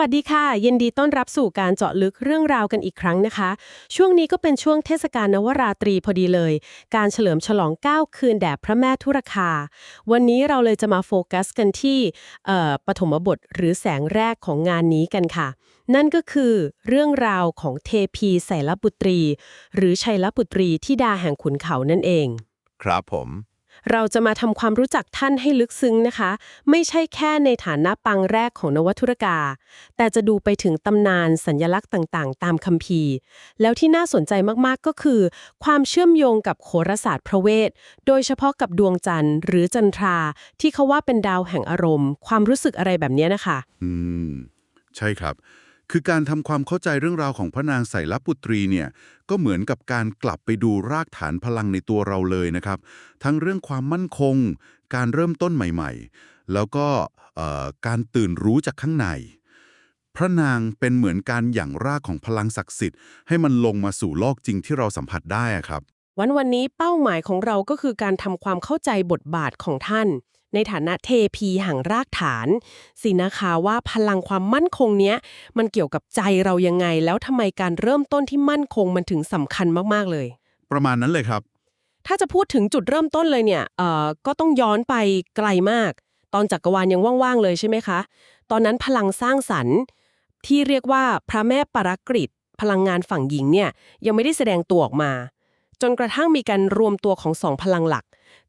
วัสดีค่ะ ยินดีต้อนรับสู่การเจาะลึกเรื่องราวกันอีกครั้งนะคะ ช่วงนี้ก็เป็นช่วงเทศกาลนวราตรีพอดีเลย การเฉลิมฉลอง 9 คืนแด่พระแม่ทุรคา วันนี้เราเลยจะมาโฟกัสกันที่ปฐมบทหรือแสงแรกของงานนี้กันค่ะ นั่นก็คือเรื่องราวของเทพีไสลปุตรี หรือชัยลปุตรีที่ดาแห่งขุนเขานั่นเอง ครับผม เราจะมาทำความรู้จักท่านให้ลึกซึ้งนะคะ ไม่ใช่แค่ในฐานะปังแรกของนวทุรกา แต่จะดูไปถึงตำนานสัญญลักษณ์ต่างๆ ตามคัมภีร์ แล้วที่น่าสนใจมากๆก็คือ ความเชื่อมโยงกับโหราศาสตร์พระเวท โดยเฉพาะกับดวงจันทร์หรือจันทรา ที่เขาว่าเป็นดาวแห่งอารมณ์ ความรู้สึกอะไรแบบนี้นะคะ อืม ใช่ครับ คือการทำความเข้าใจเรื่องราวของพระนางไสลปุตรีเนี่ยก็เหมือนกับการกลับไปดูรากฐานพลังในตัวเราเลยนะครับ ทั้งเรื่องความมั่นคง การเริ่มต้นใหม่ๆ แล้วก็การตื่นรู้จากข้างใน พระนางเป็นเหมือนการหยั่งรากของพลังศักดิ์สิทธิ์ให้มันลงมาสู่โลกจริงที่เราสัมผัสได้ครับ วันวันนี้เป้าหมายของเราก็คือการทำความเข้าใจบทบาทของท่าน ในฐานะเทพีห่างรากฐานสินะคะว่าพลังความมั่นคงเนี้ยมันเกี่ยวกับใจเรายังไง แล้วทำไมการเริ่มต้นที่มั่นคงมันถึงสำคัญมากๆเลย ประมาณนั้นเลยครับ ถ้าจะพูดถึงจุดเริ่มต้นเลยเนี่ยเอ่อก็ต้องย้อนไปไกลมาก ตอนจักรวาลยังว่างๆเลยใช่ไหมคะ ตอนนั้นพลังสร้างสรรค์ที่เรียกว่าพระแม่ปรากฤตพลังงานฝั่งหญิงเนี่ยยังไม่ได้แสดงตัวออกมา จนกระทั่งมีการรวมตัวของสองพลังหลัก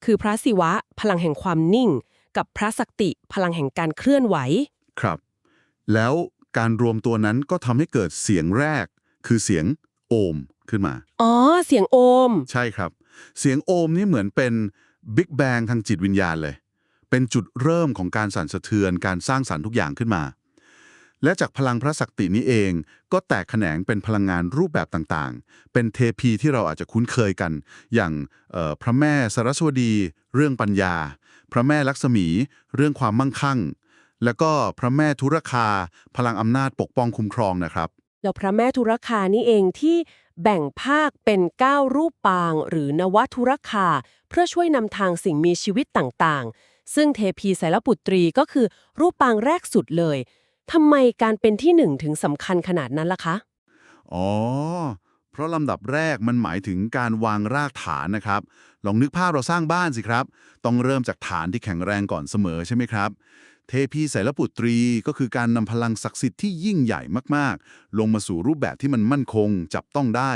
คือพระศิวะ พลังแห่งความนิ่ง กับพระสักติ พลังแห่งการเคลื่อนไหว ครับ แล้วการรวมตัวนั้นก็ทำให้เกิดเสียงแรก คือเสียงโอมขึ้นมา อ๋อ เสียงโอม ใช่ครับ เสียงโอมนี่เหมือนเป็นบิ๊กแบงทางจิตวิญญาณเลย เป็นจุดเริ่มของการสั่นสะเทือนการสร้างสรรค์ทุกอย่างขึ้นมา และจากพลังพระสักตินี้เองก็แตกแขนงเป็นพลังงานรูปแบบต่างๆ เป็นเทพีที่เราอาจจะคุ้นเคยกัน อย่างพระแม่สรสวดี เรื่องปัญญา พระแม่ลักษมี เรื่องความมั่งคั่ง แล้วก็พระแม่ธุรคา พลังอำนาจปกป้องคุ้มครองนะครับแล้วพระแม่ธุรคานี่เองที่แบ่งภาคเป็น 9 รูปปาง หรือนวธุรคา เพื่อช่วยนำทางสิ่งมีชีวิตต่างๆ ซึ่งเทพีไสลปุตรีก็คือรูปปางแรกสุดเลย ทำไมการเป็นที่หนึ่งถึงสำคัญขนาดนั้นล่ะคะ อ๋อ เพราะลำดับแรกมันหมายถึงการวางรากฐานนะครับ ลองนึกภาพเราสร้างบ้านสิครับ ต้องเริ่มจากฐานที่แข็งแรงก่อนเสมอใช่ไหมครับ เทพีไสลปุตรีก็คือการนำพลังศักดิ์สิทธิ์ที่ยิ่งใหญ่มากๆ ลงมาสู่รูปแบบที่มันมั่นคง จับต้องได้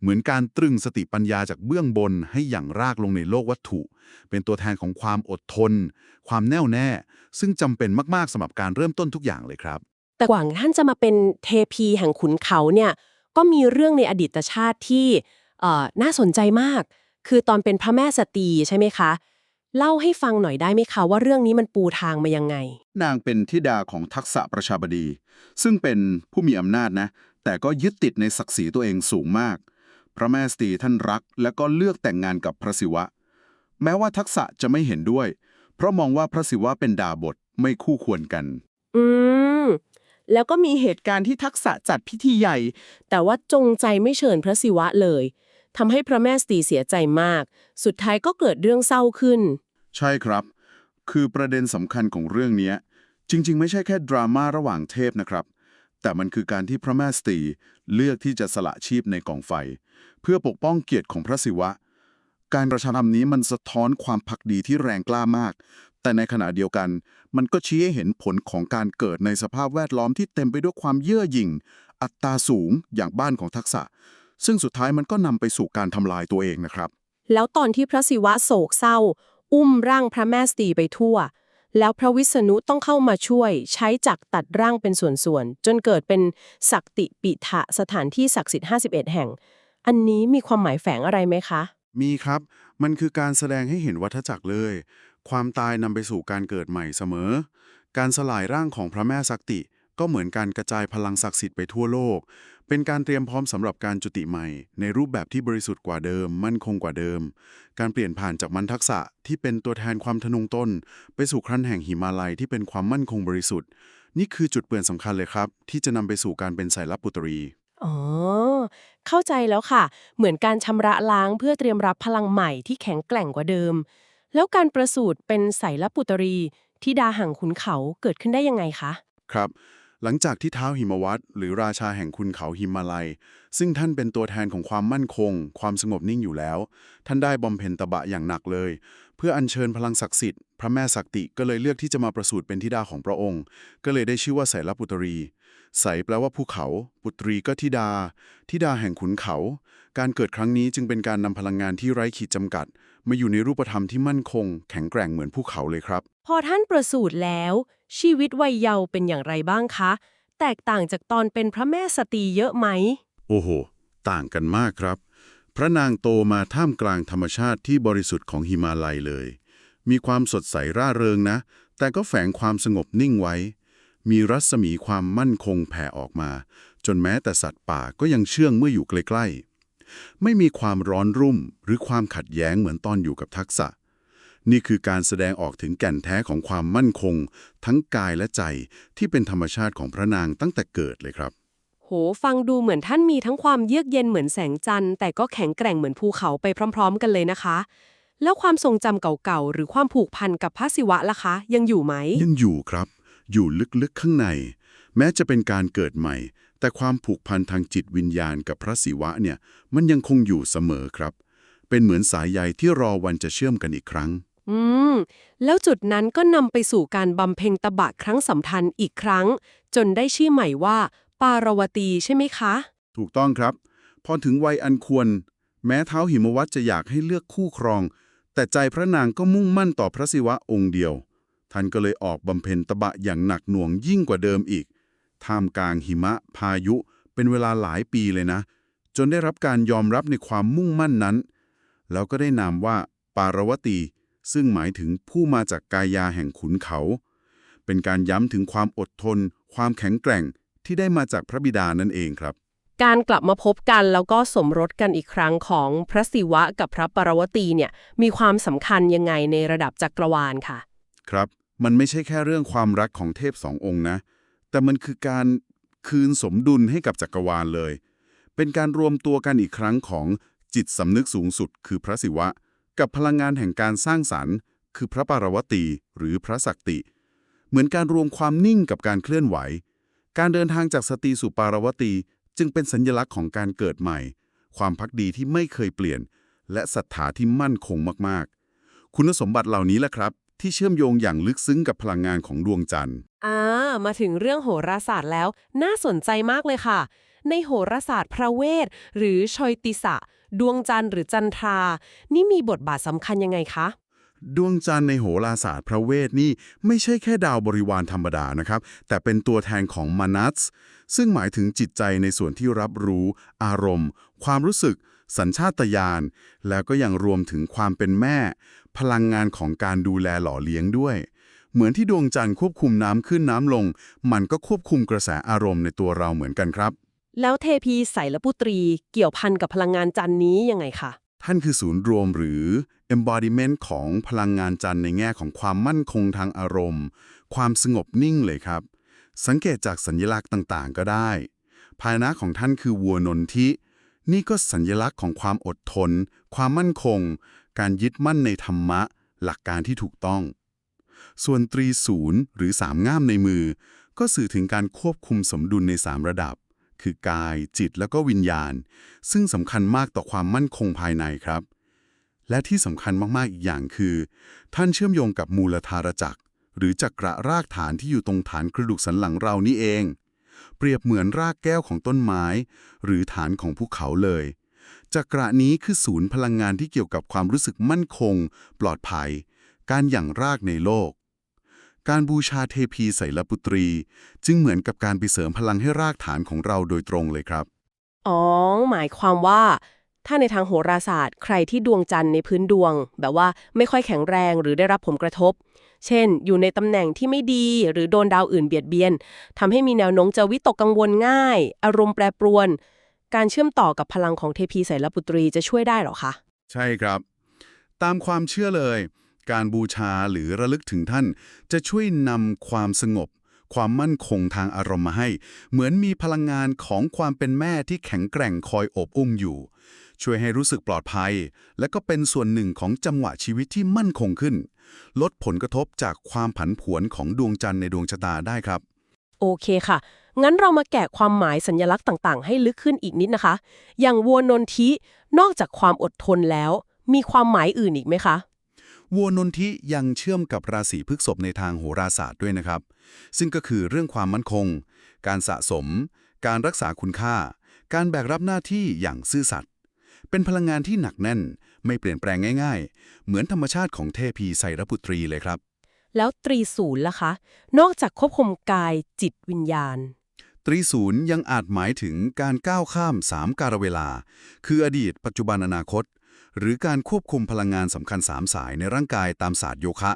เหมือนการตรึงสติปัญญาจากเบื้องบนให้หยั่งรากลงในโลกวัตถุ เป็นตัวแทนของความอดทน ความแน่วแน่ ซึ่งจำเป็นมากๆสำหรับการเริ่มต้นทุกอย่างเลยครับ แต่กว่าท่านจะมาเป็นเทพีแห่งขุนเขาเนี่ยก็มีเรื่องในอดีตชาติที่เอ่อน่าสนใจมาก คือตอนเป็นพระแม่สตรีใช่ไหมคะ เล่าให้ฟังหน่อยได้ไหมคะว่าเรื่องนี้มันปูทางมายังไง นางเป็นธิดาของทักษะประชาบดี ซึ่งเป็นผู้มีอำนาจนะ แต่ก็ยึดติดในศักดิ์ศรีตัวเองสูงมาก พระแม่สตรีท่านรัก และก็เลือกแต่งงานกับพระศิวะ แม้ว่าทักษะจะไม่เห็นด้วย เพราะมองว่าพระศิวะเป็นดาบทไม่คู่ควรกัน อืม แล้วก็มีเหตุการณ์ที่ทักษะจัดพิธีใหญ่ แต่ว่าจงใจไม่เชิญพระศิวะเลยทำให้พระแม่สตรีเสียใจมาก สุดท้ายก็เกิดเรื่องเศร้าขึ้น ใช่ครับ คือประเด็นสำคัญของเรื่องเนี้ยจริง ๆ ไม่ใช่แค่ดราม่าระหว่างเทพนะครับ แต่มันคือการที่พระแม่สตรีเลือกที่จะสละชีพในกองไฟ เพื่อปกป้องเกียรติของพระศิวะ การประชาธรรมนี้มันสะท้อนความพักดีที่แรงกล้ามาก แต่ในขณะเดียวกัน มันก็ชี้ให้เห็นผลของการเกิดในสภาพแวดล้อมที่เต็มไปด้วยความเย่อหยิ่ง อัตราสูงอย่างบ้านของทักษะ ซึ่งสุดท้ายมันก็นำไปสู่การทำลายตัวเองนะครับ แล้วตอนที่พระศิวะโศกเศร้า อุ้มร่างพระแม่สตรีไปทั่ว แล้วพระวิษณุต้องเข้ามาช่วย ใช้จักรตัดร่างเป็นส่วนๆจนเกิดเป็นศักติปิถะสถานที่ศักดิ์สิทธิ์51 แห่ง อันนี้มีความหมายแฝงอะไรไหมคะ มีครับ มันคือการแสดงให้เห็นวัฏจักรเลย ความตายนำไปสู่การเกิดใหม่เสมอ การสลายร่างของพระแม่สักติ ก็เหมือนการกระจายพลังศักดิ์สิทธิ์ไปทั่วโลก เป็นการเตรียมพร้อมสำหรับการจุติใหม่ ในรูปแบบที่บริสุทธิ์กว่าเดิม มั่นคงกว่าเดิม การเปลี่ยนผ่านจากมันทักษะที่เป็นตัวแทนความทะนงต้น ไปสู่ครั้นแห่งหิมาลัยที่เป็นความมั่นคงบริสุทธิ์ นี่คือจุดเปลี่ยนสำคัญเลยครับ ที่จะนำไปสู่การเป็นสายลับปุตรี อ๋อ เข้าใจแล้วค่ะ เหมือนการชำระล้างเพื่อเตรียมรับพลังใหม่ที่แข็งแกร่งกว่าเดิม แล้วการประสูติเป็นไสลปุตรีที่ดาหังขุนเขาเกิดขึ้นได้ยังไงคะ ครับ หลังจากที่เท้าหิมวัตหรือราชาแห่งคุณเขาหิมาลัย ซึ่งท่านเป็นตัวแทนของความมั่นคง ความสงบนิ่งอยู่แล้ว ท่านได้บำเพ็ญตบะอย่างหนักเลย เพื่ออัญเชิญพลังศักดิ์สิทธิ์พระแม่ศักติก็เลยเลือกที่จะมาประสูติเป็นธิดาของพระองค์ ก็เลยได้ชื่อว่าไสรปุตรี ไสแปลว่าภูเขา ปุตรีก็ธิดาธิดาแห่งขุนเขา การเกิดครั้งนี้จึงเป็นการนำพลังงานที่ไร้ขีดจำกัด มาอยู่ในรูปธรรมที่มั่นคง แข็งแกร่งเหมือนภูเขาเลยครับ พอท่านประสูติแล้ว ชีวิตวัยเยาว์เป็นอย่างไรบ้างคะ แตกต่างจากตอนเป็นพระแม่สตรีเยอะไหม โอ้โห ต่างกันมากครับ พระนางโตมาท่ามกลางธรรมชาติที่บริสุทธิ์ของหิมาลัยเลย มีความสดใสร่าเริงนะ แต่ก็แฝงความสงบนิ่งไว้ มีรัศมีความมั่นคงแผ่ออกมา จนแม้แต่สัตว์ป่าก็ยังเชื่องเมื่ออยู่ใกล้ๆ ไม่มีความร้อนรุ่มหรือความขัดแย้งเหมือนตอนอยู่กับทักษะ นี่คือการแสดงออกถึงแก่นแท้ของความมั่นคง ทั้งกายและใจที่เป็นธรรมชาติของพระนางตั้งแต่เกิดเลยครับ โห ฟังดูเหมือนท่านมีทั้งความเยือกเย็นเหมือนแสงจันทร์แต่ก็แข็งแกร่งเหมือนภูเขาไปพร้อม ๆ กันเลยนะคะแล้วความทรงจำเก่าๆ หรือความผูกพันกับพระศิวะล่ะคะ ยังอยู่ไหม ยังอยู่ครับ อยู่ลึกๆข้างใน แม้จะเป็นการเกิดใหม่ แต่ความผูกพันทางจิตวิญญาณกับพระศิวะเนี่ยมันยังคงอยู่เสมอครับ เป็นเหมือนสายใยที่รอวันจะเชื่อมกันอีกครั้ง อืม แล้วจุดนั้นก็นำไปสู่การบำเพ็ญตบะครั้งสำคัญอีกครั้ง จนได้ชื่อใหม่ว่า ปารวตีใช่ไหมคะ ถูกต้องครับ พอถึงวัยอันควร แม้เท้าวหิมวัตจะอยากให้เลือกคู่ครอง แต่ใจพระนางก็มุ่งมั่นต่อพระศิวะองค์เดียว ท่านก็เลยออกบำเพ็ญตบะอย่างหนักหน่วงยิ่งกว่าเดิมอีก ท่ามกลางหิมะพายุเป็นเวลาหลายปีเลยนะ จนได้รับการยอมรับในความมุ่งมั่นนั้น แล้วก็ได้นามว่าปารวตี ซึ่งหมายถึงผู้มาจากกายาแห่งขุนเขา เป็นการย้ำถึงความอดทน ความแข็งแกร่งที่ได้มาจากพระบิดานั่นเองครับ การกลับมาพบกันแล้วก็สมรสกันอีกครั้งของพระศิวะกับพระปารวตีเนี่ยมีความสำคัญยังไงในระดับจักรวาลค่ะ ครับ มันไม่ใช่แค่เรื่องความรักของเทพสององค์นะ แต่มันคือการคืนสมดุลให้กับจักรวาลเลย เป็นการรวมตัวกันอีกครั้งของจิตสำนึกสูงสุด คือพระศิวะ กับพลังงานแห่งการสร้างสรรค์ คือพระปารวตีหรือพระศักติ เหมือนการรวมความนิ่งกับการเคลื่อนไหว การเดินทางจากสตรีสู่ปารวตีจึงเป็นสัญลักษณ์ของการเกิดใหม่ ความพักดีที่ไม่เคยเปลี่ยน และศรัทธาที่มั่นคงมากๆ คุณสมบัติเหล่านี้แหละครับ ที่เชื่อมโยงอย่างลึกซึ้งกับพลังงานของดวงจันทร์ อ่า มาถึงเรื่องโหราศาสตร์แล้ว น่าสนใจมากเลยค่ะ ในโหราศาสตร์พระเวท หรือชอยติสะ ดวงจันทร์หรือจันทรา นี่มีบทบาทสำคัญยังไงคะ ดวงจันทร์ในโหราศาสตร์พระเวทนี่ไม่ใช่แค่ดาวบริวารธรรมดานะครับ แต่เป็นตัวแทนของมานัสซึ่งหมายถึงจิตใจในส่วนที่รับรู้ อารมณ์ ความรู้สึก สัญชาตญาณแล้วก็ยังรวมถึงความเป็นแม่ พลังงานของการดูแลหล่อเลี้ยงด้วย เหมือนที่ดวงจันทร์ควบคุมน้ำขึ้นน้ำลง มันก็ควบคุมกระแสอารมณ์ในตัวเราเหมือนกันครับ แล้วเทพีไสรปุตรีเกี่ยวพันกับพลังงานจันทร์นี้ยังไงคะท่านคือศูนย์รวมหรือ embodiment ของพลังงานจันทร์ในแง่ของความมั่นคงทางอารมณ์ ความสงบนิ่งเลยครับ สังเกตจากสัญลักษณ์ต่างๆ ก็ได้ ภายนะของท่านคือวัวนนทิ นี่ก็สัญลักษณ์ของความอดทน ความมั่นคง การยึดมั่นในธรรมะ หลักการที่ถูกต้อง ส่วนตรีศูนย์หรือสามง่ามในมือ ก็สื่อถึงการควบคุมสมดุลในสามระดับ คือกาย จิตแล้วก็วิญญาณ ซึ่งสำคัญมากต่อความมั่นคงภายในครับ และที่สำคัญมากๆอีกอย่างคือ ท่านเชื่อมโยงกับมูลธารจักรหรือจักระรากฐานที่อยู่ตรงฐานกระดูกสันหลังเรานี่เอง เปรียบเหมือนรากแก้วของต้นไม้ หรือฐานของภูเขาเลยจักระนี้คือศูนย์พลังงานที่เกี่ยวกับความรู้สึกมั่นคง ปลอดภัย การหยั่งรากในโลก การบูชาเทพีไสรปุตรี จึงเหมือนกับการไปเสริมพลังให้รากฐานของเราโดยตรงเลยครับ อ๋อ หมายความว่า ถ้าในทางโหราศาสตร์ ใครที่ดวงจันทร์ในพื้นดวง แบบว่าไม่ค่อยแข็งแรงหรือได้รับผลกระทบ เช่น อยู่ในตำแหน่งที่ไม่ดี หรือโดนดาวอื่นเบียดเบียนทำให้มีแนวโน้มจะวิตกกังวลง่าย อารมณ์แปรปรวน การเชื่อมต่อกับพลังของเทพีไสรปุตรีจะช่วยได้หรอคะ ใช่ครับ ตามความเชื่อเลย การบูชาหรือระลึกถึงท่าน จะช่วยนำความสงบ ความมั่นคงทางอารมณ์มาให้ เหมือนมีพลังงานของความเป็นแม่ที่แข็งแกร่งคอยอบอุ้มอยู่ช่วยให้รู้สึกปลอดภัย และก็เป็นส่วนหนึ่งของจังหวะชีวิตที่มั่นคงขึ้น ลดผลกระทบจากความผันผวนของดวงจันทร์ในดวงชะตาได้ครับ โอเคค่ะ งั้นเรามาแกะความหมายสัญลักษณ์ต่างๆ ให้ลึกขึ้นอีกนิดนะคะ อย่างวัวนนทินอกจากความอดทนแล้ว มีความหมายอื่นอีกไหมคะวัวนนทิยังเชื่อมกับราศีพฤษภในทางโหราศาสตร์ด้วยนะครับ ซึ่งก็คือเรื่องความมั่นคง การสะสม การรักษาคุณค่า การแบกรับหน้าที่อย่างซื่อสัตย์ เป็นพลังงานที่หนักแน่น ไม่เปลี่ยนแปลงง่ายๆ เหมือนธรรมชาติของเทพีไสรปุตรีเลยครับ แล้วตรีศูนย์ล่ะคะ นอกจากควบคุมกายจิตวิญญาณ ตรีศูนย์ยังอาจหมายถึงการก้าวข้ามสามการเวลา คืออดีต ปัจจุบันอนาคต หรือการควบคุมพลังงานสำคัญสามสายในร่างกายตามศาสตร์โยคะ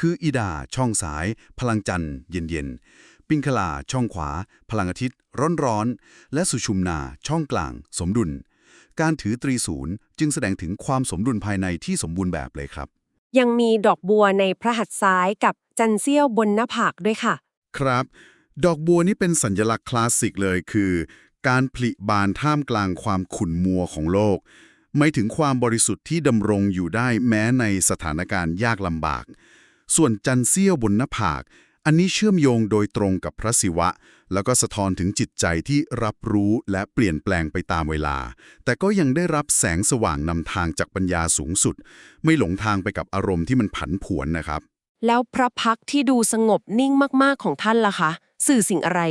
คืออิดา ช่องสาย พลังจันทร์เย็นๆปิงคลาช่องขวา พลังอาทิตย์ ร้อนๆ และสุชุมนา ช่องกลาง สมดุล การถือตรีศูนย์จึงแสดงถึงความสมดุลภายในที่สมบูรณ์แบบเลยครับ ยังมีดอกบัวในพระหัตถ์ซ้ายกับจันเสี้ยวบนหน้าผากด้วยค่ะ ครับ ดอกบัวนี่เป็นสัญลักษณ์คลาสสิกเลยคือ การผลิบานท่ามกลางความขุ่นมัวของโลก ไม่ถึงความบริสุทธิ์ที่ดำรงอยู่ได้แม้ในสถานการณ์ยากลำบาก ส่วนจันเสี้ยวบนหน้าผาก อันนี้เชื่อมโยงโดยตรงกับพระศิวะ แล้วก็สะท้อนถึงจิตใจที่รับรู้และเปลี่ยนแปลงไปตามเวลา แต่ก็ยังได้รับแสงสว่างนำทางจากปัญญาสูงสุด ไม่หลงทางไปกับอารมณ์ที่มันผันผวนนะครับ แล้วพระพักตร์ที่ดูสงบนิ่งมากๆของท่านล่ะคะ สื่อสิ่งอะไร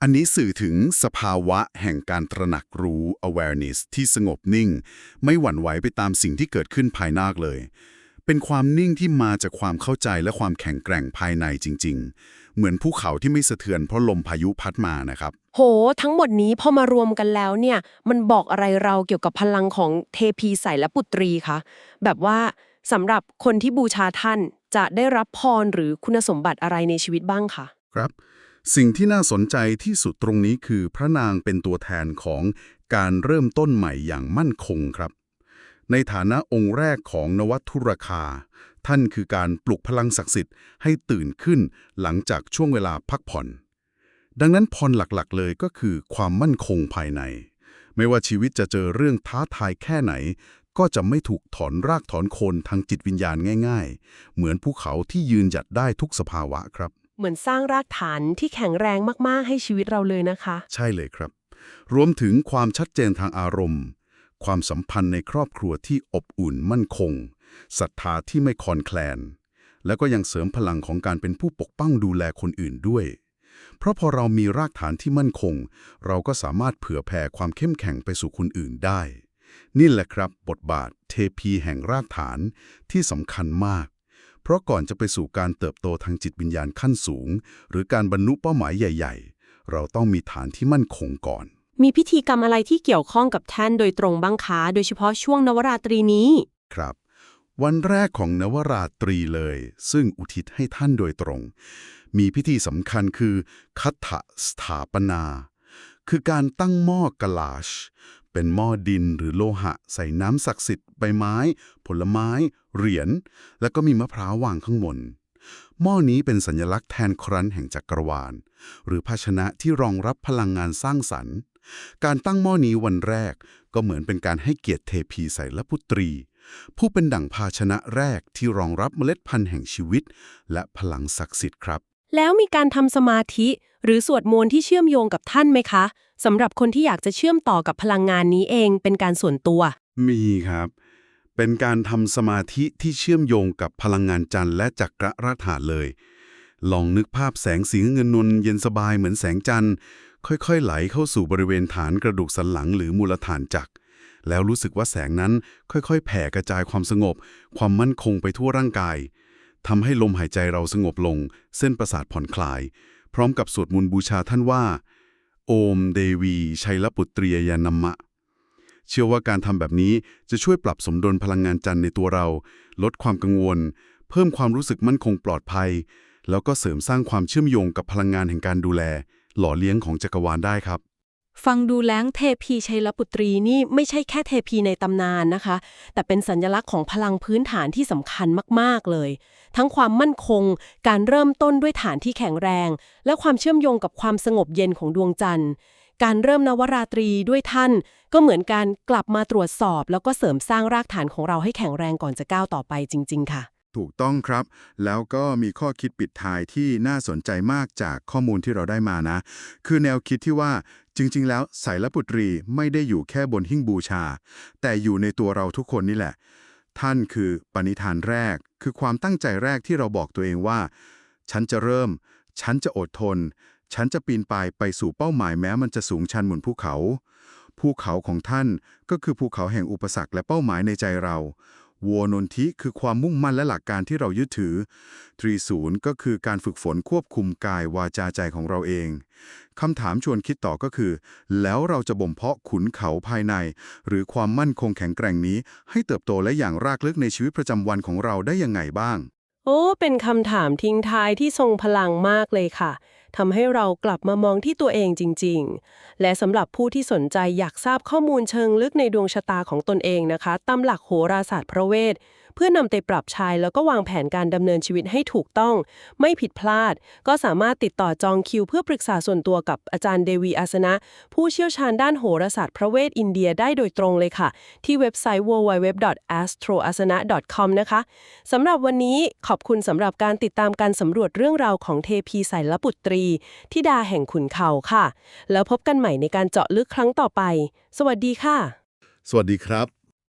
อันนี้สื่อถึงสภาวะแห่งการตระหนักรู้ awareness ที่สงบนิ่ง ไม่หวั่นไหวไปตามสิ่งที่เกิดขึ้นภายนอกเลย เป็นความนิ่งที่มาจากความเข้าใจและความแข็งแกร่งภายในจริง ๆ เหมือนภูเขาที่ไม่สะเทือนเพราะลมพายุพัดมานะครับ โห ทั้งหมดนี้พอมารวมกันแล้วเนี่ย มันบอกอะไรเราเกี่ยวกับพลังของเทพีไสและปุตรีคะแบบว่าสำหรับคนที่บูชาท่านจะได้รับพรหรือคุณสมบัติอะไรในชีวิตบ้างคะครับ สิ่งที่น่าสนใจที่สุดตรงนี้คือพระนางเป็นตัวแทนของการเริ่มต้นใหม่อย่างมั่นคงครับ ในฐานะองค์แรกของนวัตทุรคา ท่านคือการปลุกพลังศักดิ์สิทธิ์ให้ตื่นขึ้นหลังจากช่วงเวลาพักผ่อน ดังนั้นพรหลักๆ เลยก็คือความมั่นคงภายใน ไม่ว่าชีวิตจะเจอเรื่องท้าทายแค่ไหน ก็จะไม่ถูกถอนรากถอนโคนทางจิตวิญญาณง่าย ๆ เหมือนภูเขาที่ยืนหยัดได้ทุกสภาวะครับ เหมือนสร้างรากฐานที่แข็งแรงมากๆ ให้ชีวิตเราเลยนะคะ ใช่เลยครับ รวมถึงความชัดเจนทางอารมณ์ ความสัมพันธ์ในครอบครัวที่อบอุ่นมั่นคงศรัทธาที่ไม่คลอนแคลน แล้วก็ยังเสริมพลังของการเป็นผู้ปกป้องดูแลคนอื่นด้วย เพราะพอเรามีรากฐานที่มั่นคง เราก็สามารถเผื่อแผ่ความเข้มแข็งไปสู่คนอื่นได้ นี่แหละครับบทบาทเทพีแห่งรากฐานที่สำคัญมาก เพราะก่อนจะไปสู่การเติบโตทางจิตวิญญาณขั้นสูง หรือการบรรลุเป้าหมายใหญ่ ๆ เราต้องมีฐานที่มั่นคงก่อน มีพิธีกรรมอะไรที่เกี่ยวข้องกับท่านโดยตรงบ้างคะโดยเฉพาะช่วงนวราตรีนี้ ครับ วันแรกของนวราตรีเลย ซึ่งอุทิศให้ท่านโดยตรง มีพิธีสำคัญคือคัตถสถาปนา คือการตั้งหม้อกลาช เป็นหม้อดินหรือโลหะ ใส่น้ำศักดิ์สิทธิ์ใบไม้ ผลไม้ เหรียญ แล้วก็มีมะพร้าววางข้างบนหม้อนี้เป็นสัญลักษณ์แทนครั้นแห่งจักรวาล หรือภาชนะที่รองรับพลังงานสร้างสรรค์ การตั้งหม้อนี้วันแรกก็เหมือนเป็นการให้เกียรติเทพีไสรพุตรี ผู้เป็นดั่งภาชนะแรกที่รองรับเมล็ดพันธุ์แห่งชีวิต และพลังศักดิ์สิทธิ์ครับ แล้วมีการทำสมาธิ หรือสวดมนต์ที่เชื่อมโยงกับท่านไหมคะสำหรับคนที่อยากจะเชื่อมต่อกับพลังงานนี้เองเป็นการส่วนตัว มีครับ เป็นการทำสมาธิที่เชื่อมโยงกับพลังงานจันทร์และจักรราฐานเลย ลองนึกภาพแสงสีเงินนวลเย็นสบายเหมือนแสงจันทร์ ค่อยๆ ไหลเข้าสู่บริเวณฐานกระดูกสันหลังหรือมูลฐานจักร แล้วรู้สึกว่าแสงนั้นค่อยๆ แผ่กระจายความสงบ ความมั่นคงไปทั่วร่างกายทำให้ลมหายใจเราสงบลง เส้นประสาทผ่อนคลาย พร้อมกับสวดมนต์บูชาท่านว่า โอมเดวีชัยลปุตรียานัมมะ เชื่อว่าการทำแบบนี้จะช่วยปรับสมดุลพลังงานจันทร์ในตัวเรา ลดความกังวล เพิ่มความรู้สึกมั่นคงปลอดภัย แล้วก็เสริมสร้างความเชื่อมโยงกับพลังงานแห่งการดูแล หล่อเลี้ยงของจักรวาลได้ครับ ฟังดูแล้งเทพีชัยลปุตรีนี่ไม่ใช่แค่เทพีในตำนานนะคะ แต่เป็นสัญลักษณ์ของพลังพื้นฐานที่สำคัญมากๆเลย ทั้งความมั่นคง การเริ่มต้นด้วยฐานที่แข็งแรง และความเชื่อมโยงกับความสงบเย็นของดวงจันทร์การเริ่มนวราตรีด้วยท่าน ก็เหมือนการกลับมาตรวจสอบ แล้วก็เสริมสร้างรากฐานของเราให้แข็งแรงก่อนจะก้าวต่อไปจริง ๆ ค่ะ ถูกต้องครับ แล้วก็มีข้อคิดปิดท้ายที่น่าสนใจมากจากข้อมูลที่เราได้มานะ คือแนวคิดที่ว่าจริง ๆ แล้วไสายลปุตรีไม่ได้อยู่แค่บนหิ้งบูชา แต่อยู่ในตัวเราทุกคนนี่แหละ ท่านคือปณิธานแรก คือความตั้งใจแรกที่เราบอกตัวเองว่า ฉันจะเริ่ม ฉันจะอดทน ฉันจะปีนป่ายไปสู่เป้าหมายแม้มันจะสูงชันเหมือนภูเขา ภูเขาของท่านก็คือภูเขาแห่งอุปสรรคและเป้าหมายในใจเรา วัวนนทิคือความมุ่งมั่นและหลักการที่เรายึดถือ ตรีศูนย์ก็คือการฝึกฝนควบคุมกายวาจาใจของเราเองคำถามชวนคิดต่อก็คือ แล้วเราจะบ่มเพาะขุนเขาภายใน หรือความมั่นคงแข็งแกร่งนี้ ให้เติบโตและอย่างรากลึกในชีวิตประจำวันของเราได้ยังไงบ้าง โอ้ เป็นคำถามทิ้งท้ายที่ทรงพลังมากเลยค่ะ ทำให้เรากลับมามองที่ตัวเองจริง ๆ และสำหรับผู้ที่สนใจอยากทราบข้อมูลเชิงลึกในดวงชะตาของตนเองนะคะตามหลักโหราศาสตร์พระเวท พื่อนำไปปรับใช้แล้วก็วางแผนการดำเนินชีวิตให้ถูกต้อง ไม่ผิดพลาด ก็สามารถติดต่อจองคิว เพื่อปรึกษาส่วนตัวกับอาจารย์เดวีอาสนะ ผู้เชี่ยวชาญด้านโหราศาสตร์พระเวทอินเดียได้โดยตรงเลยค่ะ ที่เว็บไซต์ www.astroasana.com นะคะสำหรับวันนี้ขอบคุณสำหรับการติดตามการสำรวจเรื่องราวของเทพีไสลปุตรีทิดาแห่งขุนเขาค่ะ แล้วพบกันใหม่ในการเจาะลึกครั้งต่อไป สวัสดีค่ะ สวัสดีครับ